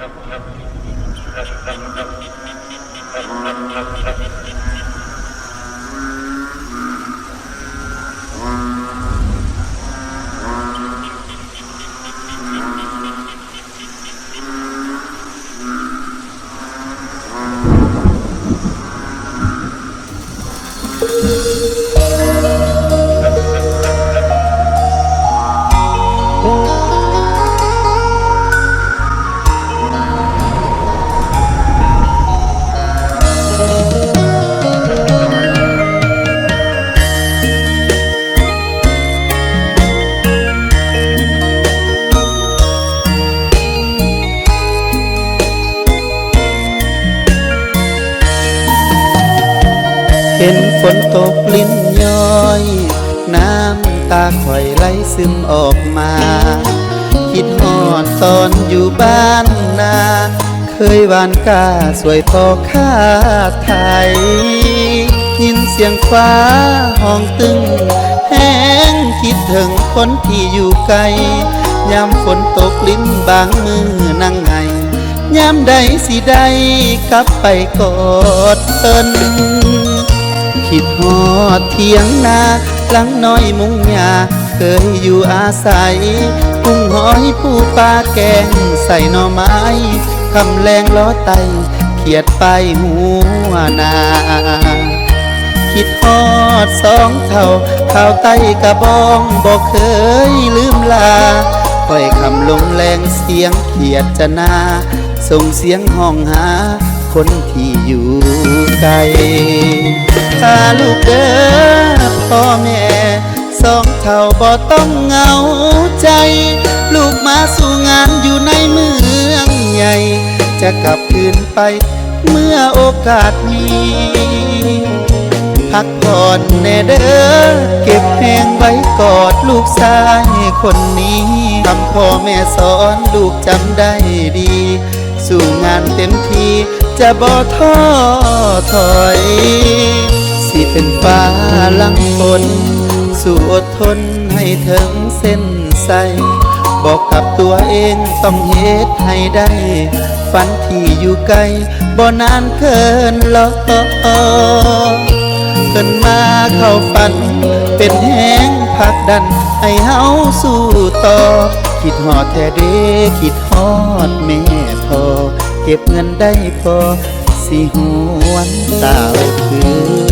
Thank you. เห็นฝนตกลิ้นย้อย น้ำตาคอยไหลซึมออกมา คิดหอดตอนอยู่บ้านนา เคยหวานกาสวยพอค่าไทย ยินเสียงฟ้าห้องตึง แห้งคิดถึงคนที่อยู่ไกลยามฝนตกลิ้นบางมือนั่งไงยามใดสิได้กลับไปกอดเพิ่น ดฮอดเทียงนาหลังน้อยมุงยาเคยอยู่อาศัยกุ้งหอยผู้ปลาแกงใส่หน่อไม้คำแรงล้อไตเขียดไปหัวนาคิดฮอดสองเท่าข่าวไต้กระบองบอกเคยลืมลาค่อยคำลงแรงเสียงเขียดจะนาส่งเสียงห้องหา คนที่อยู่ไกลถ้าลูกเด้อพ่อแม่สองเท่าบ่ต้องเหงาใจ ลูกมาสู่งานอยู่ในเมืองใหญ่ จะกลับคืนไปเมื่อโอกาสมี พักผ่อนแน่เด้อเก็บเพลงไว้กอดลูกชายคนนี้คำพ่อแม่สอนลูกจำได้ดี สู่งานเต็มที่ จะบ่ท้อถอย สิเป็นฟ้าลังฝนสู่อดทนให้ถึงเส้นใสบอกกับตัวเองต้องเฮ็ดให้ได้ ฝันที่อยู่ไกลบ่นานเกินรอเกินมาเข้าฝัน เป็นแห้งพักดัน ให้เฮาสู้ต่อ คิดหอดแท้เด้คิดฮอดแม่พอ เก็บเงินได้พอสิหวนตาวคือ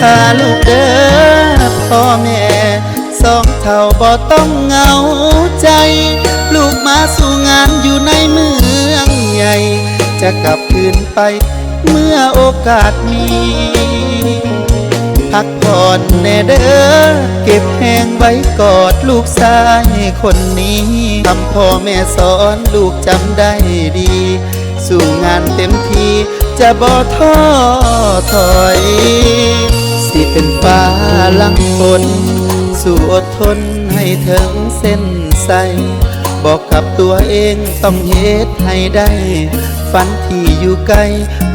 ถ้าลูกเด้อพ่อแม่สองเท่าบ่ต้องเหงาใจ ลูกมาสู่งานอยู่ในเมืองใหญ่ จะกลับคืนไปเมื่อโอกาสมี พักผ่อนแน่เด้อเก็บแหงไว้กอดลูกชายคนนี้คำพ่อแม่สอนลูกจำได้ดี สู่งานเต็มที่จะบ่ท้อถอย สิเป็นฟ้าหลังฝนสู่อดทนให้ถึงเส้นใสบอกกับตัวเองต้องเฮ็ดให้ได้ ฝันที่อยู่ไกล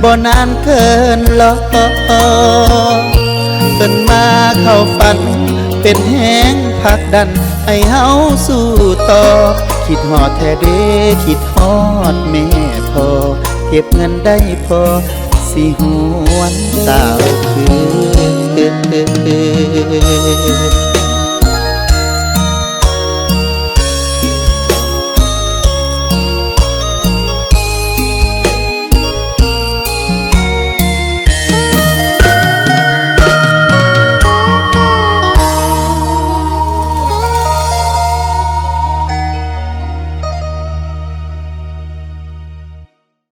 บ่นานเกินรอเกินมาเข้าฝัน เป็นแห้งพักดัน ให้เฮาสู้ต่อ คิดหอดแท้เด้คิดฮอดแม่พอ เก็บเงินได้พอ สิหวนสาว